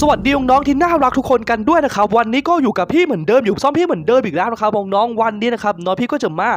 สวัสดีน้องๆที่น่ารักทุกคนกันด้วยนะครับวันนี้ก็อยู่กับพี่เหมือนเดิมอยู่ซ่อมพี่เหมือนเดิมอีกแล้วนะครับน้องๆวันนี้นะครับน้องพี่ก็จะมา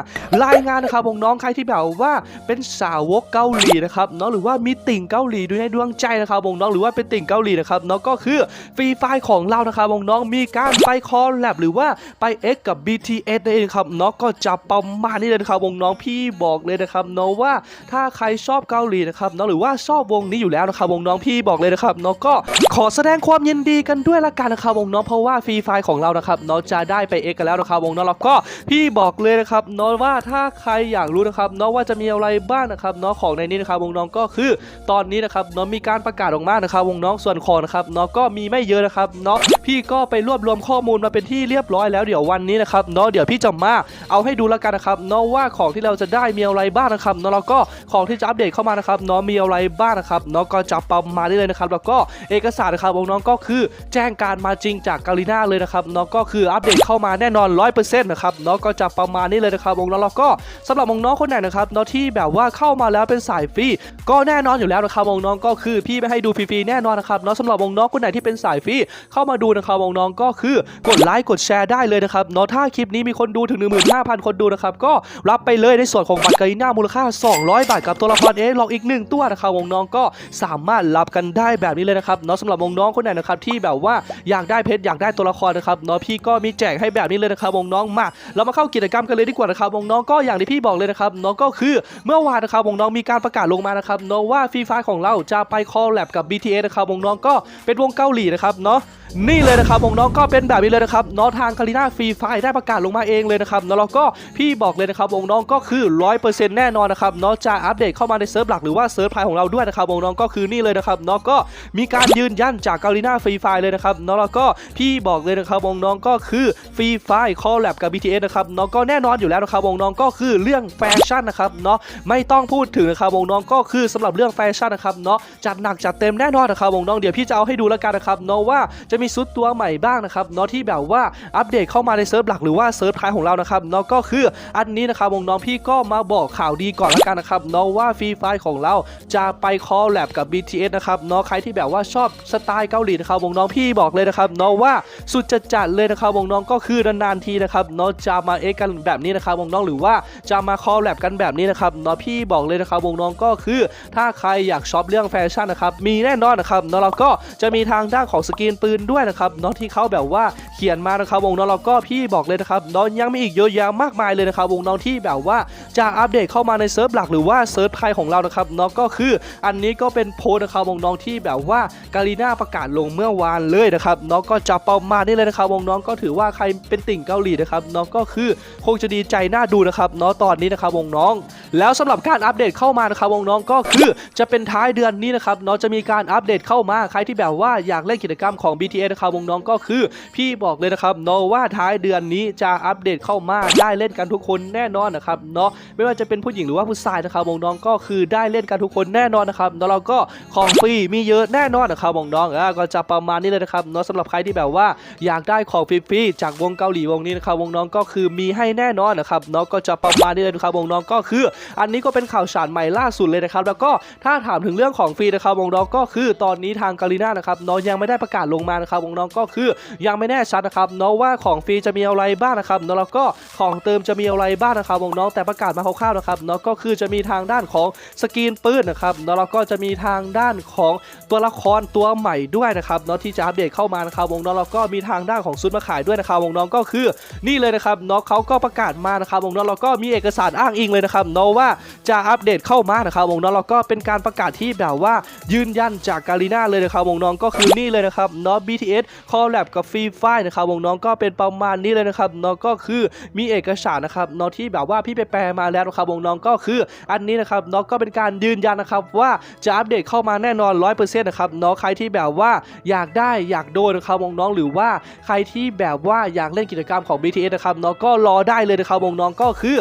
รายงานนะครับน้องๆใครที่แบบว่าเป็นสาวกเกาหลีนะครับน้องหรือว่ามีติ่งเกาหลีด้วยในดวงใจนะครับน้องหรือว่าเป็นติ่งเกาหลีนะครับน้องก็คือฟรีไฟของเรานะครับน้องมีการไปคอลแลบหรือว่าไป X กับ BTS นั่นเองครับน้องก็จะประมาณนี้เลยนะครับน้องพี่บอกเลยนะครับน้องว่าถ้าใครชอบเกาหลีนะครับน้องหรือว่าชอบวงนี้อยู่แล้วนะครับน้องพี่บอกเลยนะครับน้องก็ขอแสดงความยินดีกันด้วยละกันนะครับวงน้องเพราะว่าฟรีไฟของเรานะครับน้องจะได้ไปเอกกันแล้วนะครับวงน้องแล้วก็พี่บอกเลยนะครับน้องว่าถ้าใครอยากรู้นะครับน้องว่าจะมีอะไรบ้างนะครับน้องของในนี้นะครับวงน้องก็คือตอนนี้นะครับน้องมีการประกาศออกมานะครับวงน้องส่วนของนะครับน้องก็มีไม่เยอะนะครับน้องพี่ก็ไปรวบรวมข้อมูลมาเป็นที่เรียบร้อยแล้วเดี๋ยววันนี้นะครับน้องเดี๋ยวพี่จะมาเอาให้ดูล้วกันนะครับน้องว่าของที่เราจะได้มีอะไรบ้างนะครับน้องแล้วก็ของที่จะอัปเดตเข้ามานะครับน้องมีอะไรบ้างนะครับน้องก็จะประมาณนี้เลยนะครับแล้วก็เอกสารนะครับวงน้องก็คือแจ้งการมาจริงจากกาลิน่าเลยนะครับน้องก็คืออัปเดตเข้ามาแน่นอน 100%นะครับน้องก็จะประมาณนี้เลยนะครับวงน้องแล้วก็สำหรับวงน้องคนไหนนะครับน้องที่แบบว่าเข้ามาแล้วเป็นสายฟรีก็แน่นอนอยู่แล้วนะครับวงน้องก็คือพี่ไม่ให้ดูฟรีๆแน่นอนนะครับน้องสำหรับวงน้องคนไหนที่เป็นสายฟรีเข้ามาดูนะครับวงน้องก็คือกดไลค์กดแชร์ได้เลยนะครับเนาะถ้าคลิปนี้มีคนดูถึง 15,000 คนดูนะครับก็รับไปเลยในส่วนของบัตรกาลิน่ามูลค่า 200 บาทกับตัวละครเอลองอีกหนึ่งตัวนะครับวงน้องก็สามารถรับกันได้แบบนี้เลยนะครับเนาะสำหรับวงน้องคนไหนนะครับที่แบบว่าอยากได้เพชรอยากได้ตัวละครนะครับเนาะพี่ก็มีแจกให้แบบนี้เลยนะครับวงน้องมาเรามาเข้ากิจกรรมกันเลยดีกว่านะครับวงน้องก็อย่างที่พี่บอกเลยนะครับน้องก็คือเมื่อวานนะครับวงน้องมีการประกาศลงมานะครับเนาะว่าฟรีไฟของเราจะไปคอลแลบกับ BTS นะครับวงน้องก็เป็นวงเกาหลีนะครับเนาะนี่เลยนะครับวงน้องก็เป็นแบบนี้เลยนะครับน้องทางคาริน่าฟรีไฟได้ประกาศลงมาเองเลยนะครับแล้วก็พี่บอกเลยนะครับวงน้องก็คือ 100%แน่นอนนะครับน้องจะอัปเดตเข้ามาในเซิร์ฟหลักหรือว่าเซิร์ฟไพรของเราด้วยนะครับวงน้องก็คือนี่เลยนะครับน้องก็มีการยืนยันจากคาริน่าฟรีไฟเลยนะครับน้องแล้วก็พี่บอกเลยนะครับวงน้องก็คือฟรีไฟคอลแลบกับ BTS นะครับน้องก็แน่นอนอยู่แล้วนะครับวงน้องก็คือเรื่องแฟชั่นนะครับเนาะไม่ต้องพูดถึงนะครับวงน้องก็คือสำหรับเรื่องแฟชั่นนะครับเนาะจัดหนักจัดเต็มแน่นอนนะครับวงน้องเดี๋ยวพี่จะเอาให้ดูแล้วกันนะครับเนาะว่าจะมีชุดตัวใหม่บ้างนะครับเนาะที่แบบว่าอัปเดตเข้ามาในเซิร์ฟหลักหรือว่าเซิร์ฟท้ายของเรานะครับเนาะก็คืออันนี้นะครับวงน้องพี่ก็มาบอกข่าวดีก่อนและกันนะครับเนาะว่าฟรีไฟของเราจะไปคอลแลบกับ BTS นะครับเนาะใครที่แบบว่าชอบสไตล์เกาหลีนะครับวงน้องพี่บอกเลยนะครับเนาะว่าสุดจัดจัดเลยนะครับวงน้องก็คือนานๆทีนะครับเนาะจะมาเอ็กกันแบบนี้นะครับวงน้องหรือว่าจะมาคอลแลบกันแบบนี้นะครับเนาะพี่บอกเลยนะครับวงน้องก็คือ ถ้าใครอยากช็อปเรื่องแฟชั่นนะครับมีแน่นอนนะครับเนาะเราก็จะมีทางด้านของสกรีนปืนด้วยนะครับเนาะที่เขาแบบว่าเขียนมานะครับวงน้องเราก็พี่บอกเลยนะครับน้องยังมีอีกเยอะแยะมากมายเลยนะครับวงน้องที่แบบว่าจะอัปเดตเข้ามาในเซิร์ฟหลักหรือว่าเซิร์ฟไทยของเรานะครับเนาะก็คือ อันนี้ก็เป็นโพสนะครับวงน้องที่แบบว่ากาลีน่าประกาศลงเมื่อวานเลยนะครับเนาะก็จะประมานี้เลยนะครับวงน้องก็ถือว่าใครเป็นติ่งเกาหลีนะครับเนาะก็คือคงจะดีใจน่าดูนะครับเนาะตอนนี้นะครับวงน้อง แล้วสำหรับการอัปเดตเข้ามานะครับวงน้องก็คือจะเป็นท้ายเดือนนี้นะครับเนาะจะมีการอัปเดตเข้ามาใครที่แบบว่าอยากเล่นกิจกรรมของ BTS นะครับวงน้องก็คือพี่บอกเลยนะครับเนาะว่าท้ายเดือนนี้จะอัปเดตเข้ามาได้เล่นกันทุกคนแน่นอนนะครับเนาะไม่ว่าจะเป็นผู้หญิงหรือว่าผู้ชายนะครับวงน้องก็คือได้เล่นกันทุกคนแน่นอนนะครับแล้วเราก็ของฟรีมีเยอะแน่นอนนะครับวงน้องอะก็จะประมาณนี้เลยนะครับเนาะสำหรับใครที่แบบว่าอยากได้ของฟรีๆจากวงเกาหลีวงนี้นะครับวงน้องก็คือมีให้แน่นอนนะครับเนาะก็จะประมาณนี้เลยนะครับวงน้องก็คือ อันนี้ก็เป็นข่าวสารใหม่ล่าสุดเลยนะครับแล้วก็ถ้าถามถึงเรื่องของฟรีนะครับวงน้องก็คือตอนนี้ทางกาลิน่านะครับเน้องยังไม่ได้ประกาศลงมานะครับวงน้องก็คือยังไม่แน่ชัดนะครับเน้องว่าของฟรีจะมีอะไรบ้างนะครับเน้องแล้วก็ของเติมจะมีอะไรบ้างนะครับวงน้องแต่ประกาศมาคร่าวๆนะครับเน้องก็คือจะมีทางด้านของสกรีนปืนนะครับเน้องแล้วก็จะมีทางด้านของตัวละครตัวใหม่ด้วยนะครับน้องที่จะอัปเดตเข้ามานะครับวงน้องแล้วก็มีทางด้านของซุดมาขายด้วยนะครับวงน้องก็คือนี่เลยนะครับน้องเขาก็ประกาศมานะครับวงน้องเราก็มีเอกสารอ้างอิงเลยนะครับน้อว่าจะอัปเดตเข้ามานะครับวงน้องเราก็เป็นการประกาศที่แบบว่ายืนยันจากกาลีน่าเลยนะครับวงน้องก็คือนี่เลยนะครับน้อง BTS คอลแลบกับฟรีไฟนะครับวงน้องก็เป็นประมาณนี้เลยนะครับน้อก็คือมีเอกสารนะครับน้องที่แบบว่าพี่ไปแปลมาแล้วนะครับวงน้องก็คืออันนี้นะครับน้อก็เป็นการยืนยันนะครับว่าจะอัปเดตเข้ามาแน่นอน 100%นะครับน้องใครที่แบบว่าอยากได้อยากโดนนะครับวงน้องหรือว่าใครที่แบบว่าอยากเล่นกิจกรรมของ BTS นะครับน้องก็รอได้เลยนะครับวงน้องก็คือ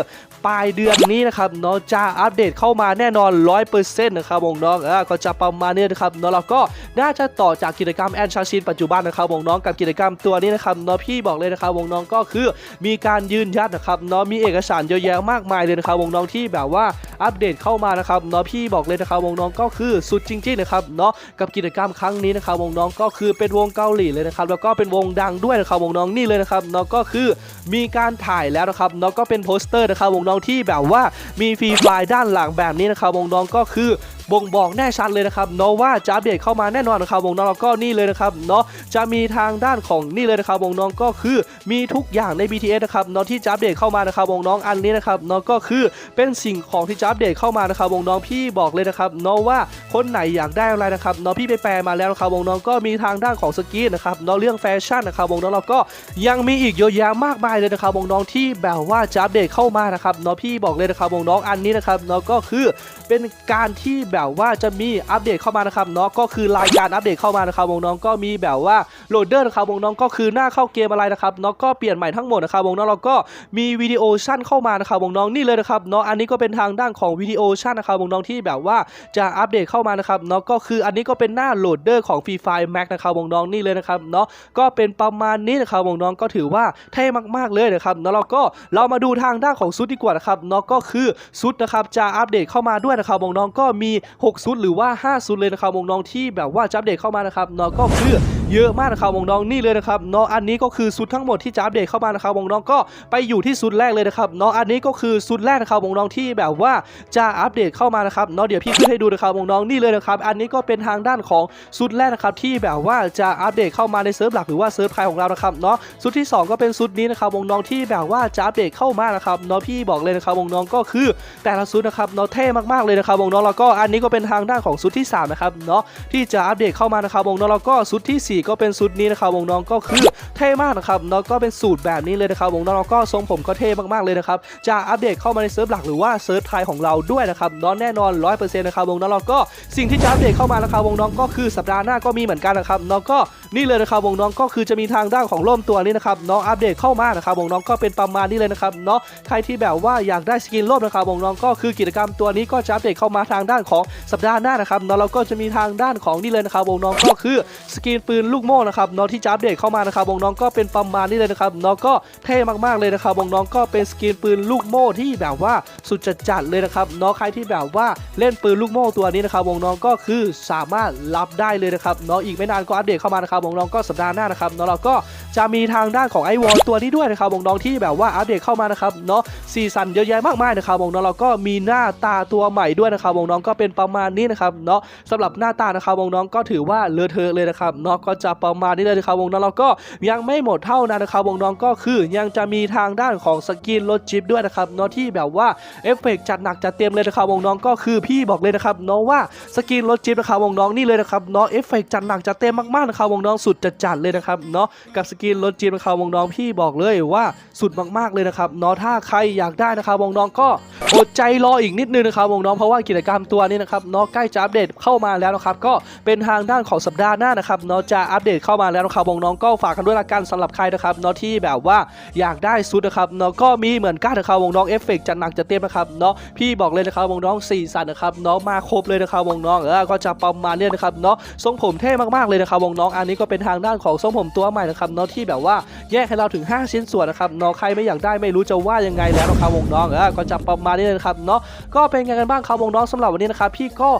ปลายเดือนนี้นะครับเนาะจะอัปเดตเข้ามาแน่นอน 100%นะครับวงน้องอ่าก็จะประมาณนี้นะครับเนาะเราก็น่าจะต่อจากกิจกรรมแอนชาชินปัจจุบันนะครับวงน้องกับกิจกรรมตัวนี้นะครับเนาะพี่บอกเลยนะครับวงน้องก็คือมีการยืนยันนะครับเนาะมีเอกสารเยอะแยะมากมายเลยนะครับวงน้องที่แบบว่าอัปเดตเข้ามานะครับเนาะพี่บอกเลยนะครับวงน้องก็คือสุดจริงๆนะครับเนาะกับกิจกรรมครั้งนี้นะครับงน้องก็คือเป็นวงเกาหลีเลยนะครับแล้วก็เป็นวงดังด้วยนะครับวงน้องนี่เลยนะครับน้องก็คือมีการถ่ายแล้วนะครับน้องก็เป็นโปสเตอร์นะครับวงน้องที่แบบว่ามีฟรีไฟล์ด้านหลังแบบนี้นะครับวงน้องก็คือ บ่งบอกแน่ชัดเลยนะครับเนาะว่าจะอัปเดตเข้ามาแน่นอนนะครับวงน้องแล้วก็นี่เลยนะครับเนาะจะมีทางด้านของนี่เลยนะครับวงน้องก็คือมีทุกอย่างใน BTS นะครับเนาะที่จะอัปเดตเข้ามานะครับวงน้องอันนี้นะครับเนาะก็คือเป็นสิ่งของที่จะอัปเดตเข้ามานะครับวงน้องพี่บอกเลยนะครับเนาะว่าคนไหนอยากได้อะไรนะครับเนาะพี่ไปแปลมาแล้วนะครับวงน้องก็มีทางด้านของสกีนนะครับเนาะเรื่องแฟชั่นนะครับวงน้องเราก็ยังมีอีกเยอะแยะมากมายเลยนะครับวงน้องที่แบบว่าจะอัปเดตเข้ามานะครับเนาะพี่บอกเลยนะครับวงน้องอันนี้นะครับเนาะก็คือเป็นการที่แบบว่าจะมีอัปเดตเข้ามานะครับเนาะก็คือรายการอัปเดตเข้ามานะครับวงน้องก็มีแบบว่าโหลดเดอร์นะครับวงน้องก็คือหน้าเข้าเกมอะไรนะครับเนาะก็เปลี่ยนใหม่ทั้งหมดนะครับวงน้องเราก็มีวิดีโอชั่นเข้ามานะครับวงน้องนี่เลยนะครับเนาะอันนี้ก็เป็นทางด้านของวิดีโอชั่นนะครับวงน้องที่แบบว่าจะอัปเดตเข้ามานะครับเนาะก็คืออันนี้ก็เป็นหน้าโหลดเดอร์ของ Free Fire Max นะครับวงน้องนี่เลยนะครับเนาะก็เป็นประมาณนี้นะครับวงน้องก็ถือว่าเท่มากๆเลยนะครับเนาะเราก็เรามาดูทางด้านของซุดดีกว่านะครับเนาะก็คือซุดนะครับจะอัปเดตเข้ามาด้วยนะครับวงน้องก็มี6ซุดหรือว่า5ซุดเลยนะครับวงน้องที่แบบว่าจะอัปเดตเข้ามานะครับเนาะก็คือเยอะมากนะครับวงน้องนี่เลยนะครับเนาะอันนี้ก็คือซุดทั้งหมดที่จะอัปเดตเข้ามานะครับวงน้องก็ไปอยู่ที่ซุดแรกเลยนะครับเนาะอันนี้ก็คือซุดแรกนะครับวงน้องที่แบบว่าจะอัปเดตเข้ามานะครับเนาะเดี๋ยวพี่ขึ้นให้ดูนะครับวงน้องนี่เลยนะครับอันนี้ก็เป็นทางด้านของซุดแรกนะครับที่แบบว่าจะอัปเดตเข้ามาในเซิร์ฟหลักหรือว่าเซิร์ฟไทยของเรานะครับเนาะซุดที่สองก็เป็นซุดนี้นะครับวงน้องที่แบบว่าจะอัปเดตเข้ามานะครับเนาะพี่บอกเลยนะครับวงน้องก็คือแต่ละซุดนะครับเนาะเท่มากๆเลยนะครับวงน้องแล้วก็อันนี้ก็เป็นทางด้านของซุดที่สามนะครับเนาะที่จะอัปเดตเข้ามานะครับวงน้องแล้วก็ซุดที่สี่ก็เป็นซุดนี้นะครับวงน้องก็คือเท่มากนะครับเนาะก็เป็นสูตรแบบนี้เลยนะครับวงน้องแล้วก็ทรงผมก็เท่มากๆเลยนะครับจะอัปเดตเข้ามาในเซิร์ฟหลักหรือว่าเซิร์ฟไทยของเราด้วยนะครับเนาะแน่นอน 100%นะครับวงน้องแล้วก็สิ่งที่จะอัปเดตเข้ามานะครับวงน้องก็คือสัปดาห์หน้าก็มีเหมือนกันนะครับเนาะก็นี่เลยนะครับวงน้องก็คือจะมีทางด้านของร่มตัวนี้นะครับเนาะอัปเดตเข้ามานะครับวงน้องก็เป็นประมาณนี้เลยนะครับเนาะใครที่แบบว่าอยากได้สกินร่มนะครับวงน้องก็คือกิจกรรมตัวนี้ก็จะอัปเดตเข้ามาทางด้านของสัปดาห์หน้านะครับเนาะเราก็จะมีทางด้านของนี่เลยนะครับวงน้องก็คือสกินปืนลูกโม่นะครับเนาะที่จะอัปเดตเข้ามานะครับวงน้องก็เป็นประมาณนี้เลยนะครับเนาะก็เท่มากๆเลยนะครับวงน้องก็เป็นสกินปืนลูกโม่ที่แบบว่าสุดจัดเลยนะครับเนาะใครที่แบบว่าเล่นปืนลูกโม่ตัวนี้นะครับวงน้องก็คือสามารถรับได้เลยนะครับเนาะอีกไม่นานก็อัปเดตเข้ามานะครับวงน้องก็สัปดาห์หน้านะครับเนาะเราก็ จะมีทางด้านของไอวอลตัวนี้ด้วยนะครับวงน้องที่แบบว่าอัปเดตเข้ามานะครับเนาะซีซันเยอะแยะมากมายนะครับวงน้องเราก็มีหน้าตาตัวใหม่ด้วยนะครับวงน้องก็เป็นประมาณนี้นะครับเนาะสำหรับหน้าตานะครับวงน้องก็ถือว่าเลอะเทอะเลยนะครับเนาะก็จะประมาณนี้เลยนะครับวงน้องเราก็ยังไม่หมดเท่านั้นนะครับวงน้องก็คือยังจะมีทางด้านของสกินรถจิปด้วยนะครับเนาะที่แบบว่าเอฟเฟกต์จัดหนักจัดเต็มเลยนะครับวงน้องก็คือพี่บอกเลยนะครับเนาะว่าสกินรถจิปนะครับวงน้องนี่เลยนะครับเนาะเอฟเฟกจัดหนักจัดเต็มมากๆนะครับวงน้องสุดจัดจัดๆเลยนะครับเนาะกับสกินรถจิปนะครับวงน้องพี่บอกเลยว่าสุดมากๆเลยนะครับเนาะถ้าใครอยากได้นะครับวงน้องก็อดใจรออีกนิดนึงนะครับวงน้องเพราะว่ากิจกรรมตัวนี้นะครับเนาะใกล้จะอัปเดตเข้ามาแล้วนะครับก็เป็นทางด้านของสัปดาห์หน้านะครับเนาะจะอัปเดตเข้ามาแล้วนะครับวงน้องก็ฝากกันด้วยละกันสำหรับใครนะครับเนาะที่แบบว่าอยากได้ซุดนะครับเนาะก็มีเหมือนกันนะครับวงน้องเอฟเฟกต์จัดหนักจัดเต็มนะครับเนาะพี่บอกเลยนะครับวงน้องสี่สันนะครับเนาะมาครบเลยนะครับวงน้องเออก็จะประมาณนี้นะครับเนาะทรงผมเท่มากๆเลยนะครับวงน้องอันนี้ก็เป็นทางด้านของทรงผมตัวใหม่นะครับเนาะทที่แบบว่าแยกให้เราถึง 5 ชิ้นส่วนนะครับเนาะใครไม่อยากได้ไม่รู้จะว่ายังไงแล้วนะครับวงน้องเออก็จะประมาณนี้เลยนะครับเนาะก็เป็นไงกันบ้างครับวงน้องสำหรับวันนี้นะครับพี่ก็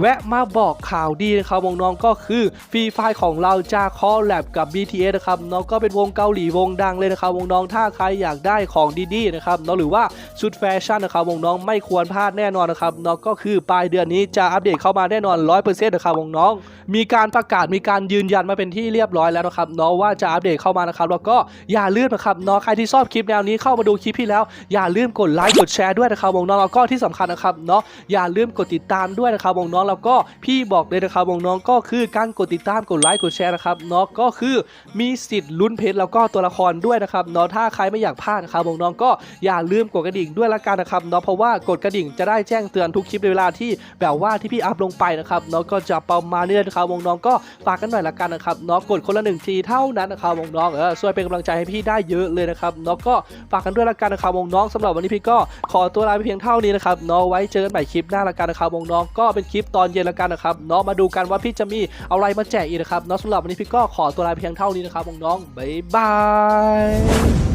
แวะมาบอกข่าวดีนะครับวงน้องก็คือฟรีไฟของเราจะคอลแลบกับ BTS นะครับเนาะก็เป็นวงเกาหลีวงดังเลยนะครับวงน้องถ้าใครอยากได้ของดีๆนะครับเนาะหรือว่าชุดแฟชั่นนะครับวงน้องไม่ควรพลาดแน่นอนนะครับเนาะก็คือปลายเดือนนี้จะอัปเดตเข้ามาแน่นอน 100%นะครับวงน้องมีการประกาศมีการยืนยันมาเป็นที่เรียบร้อยแล้วนะครับเนาะว่าจะอัปเดตเข้ามานะครับแล้วก็อย่าลืมนะครับเนาะใครที่ชอบคลิปแนวนี้เข้ามาดูคลิปพี่แล้ว อย่าลืมกดไลค์กดแชร์ด้วยนะครับวงน้องแล้วก็ที่สำคัญนะครับเนาะอย่าลืมกดติดตามด้วยนะครับวงน้องแล้วก็พี่บอกเลยนะครับวงน้องก็คือการกดติดตามกดไลค์กดแชร์นะครับเนาะก็คือมีสิทธิ์ลุ้นเพชรแล้วก็ตัวละครด้วยนะครับเนาะถ้าใครไม่อยากพลาดนะครับวงน้องก็อย่าลืมกดกระดิ่งด้วยละกันนะครับเนาะเพราะว่ากดกระดิ่งจะได้แจ้งเตือนทุกคลิปในเวลาที่แบบว่าที่พี่อัพลงไปนะครับเนาะก็จะประมาณนี้เลยนะครับวงน้องก็ฝากกันหน่อยละกันนะครับเนาะกดคนละหนึ่งทีเท่านั้นนะครับวงน้องเออช่วยเป็นกำลังใจให้พี่ได้เยอะเลยนะครับเนาะก็ฝากกันด้วยละกันนะครับวงน้องสำหรับวันนี้พี่ก็ขอตัวลาไปเพียงเท่านี้นะครับเนาะไว้เจอกันใหม่คลิปหน้าละกันนะครับวงน้องก็เป็นคลิปตอนเย็นแล้วกันนะครับเนาะมาดูกันว่าพี่จะมีอะไรมาแจกอีกนะครับเนาะสำหรับวันนี้พี่ก็ขอตัวลาเพียงเท่านี้นะครับน้องๆบ๊ายบาย